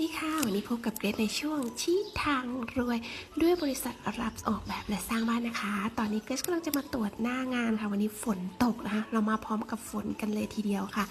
ดีค่ะ วันนี้พบกับเกรซในช่วงชี้ทางรวย ด้วยบริษัทรับออกแบบและสร้างบ้านนะคะ ตอนนี้เกรซกำลังจะมาตรวจหน้างานค่ะ วันนี้ฝนตกนะคะ เรามาพร้อมกับฝนกันเลยทีเดียวค่ะ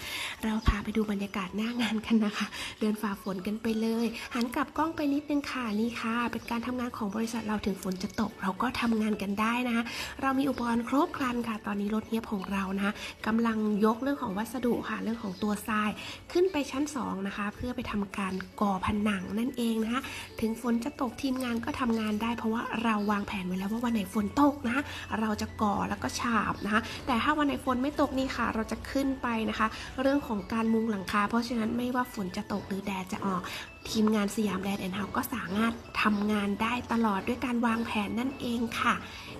เราพาไปดูบรรยากาศหน้างานกันนะคะ เดินฝ่าฝนกันไปเลย หันกลับกล้องไปนิดนึงค่ะนี่ค่ะ เป็นการทำงานของบริษัทเราถึงฝนจะตก เราก็ทำงานกันได้นะคะ เรามีอุปกรณ์ครบครันค่ะ ตอนนี้รถเนี้ยบของเรานะคะกำลังยกเรื่องของวัสดุค่ะ เรื่องของตัวทรายขึ้นไปชั้น2นะคะเพื่อไปทำการก่อผนังนั่นเองนะคะถึงฝนจะตกทีมงานก็ทำงานได้ เพราะว่าเราวางแผนไว้แล้วว่าวันไหนฝนตกนะะเราจะก่อแล้วก็ฉาบนะคะแต่ถ้าวันไหนฝนไม่ตกนี่ค่ะ เราจะขึ้นไปนะคะ เรื่องของการมุงหลังคา เพราะฉะนั้นไม่ว่าฝนจะตกหรือแดดจะออกทีมงานสยามแดดแอนด์เฮาก็สามารถทำงานได้ตลอดด้วยการวางแผนนั่นเองค่ะ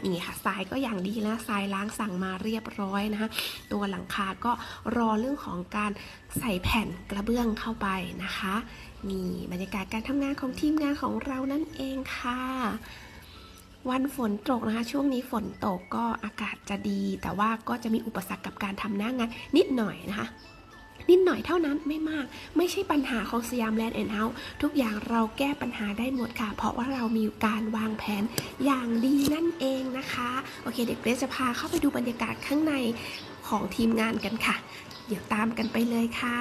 นี่ค่ะทรายก็อย่างดีแล้วทรายล้างสั่งมาเรียบร้อยนะคะตัวหลังคาก็รอเรื่องของการใส่แผ่นกระเบื้องเข้าไปนะคะนีนี่บรรยากาศการทำงานของทีมงานของเรานั่นเองค่ะ วันฝนตกนะคะ ช่วงนี้ฝนตกก็อากาศจะดี แต่ว่าก็จะมีอุปสรรคกับการทำหน้างานนิดหน่อยนะคะนิดหน่อยเท่านั้นไม่มาก ไม่ใช่ปัญหาของสยามแลนด์แอนด์เฮาส์ทุกอย่างเราแก้ปัญหาได้หมดค่ะ เพราะว่าเรามีการวางแผนอย่างดีนั่นเองนะคะ โอเค เด็กเกรซจะพาเข้าไปดูบรรยากาศข้างในของทีมงานกันค่ะ เดี๋ยวตามกันไปเลยค่ะ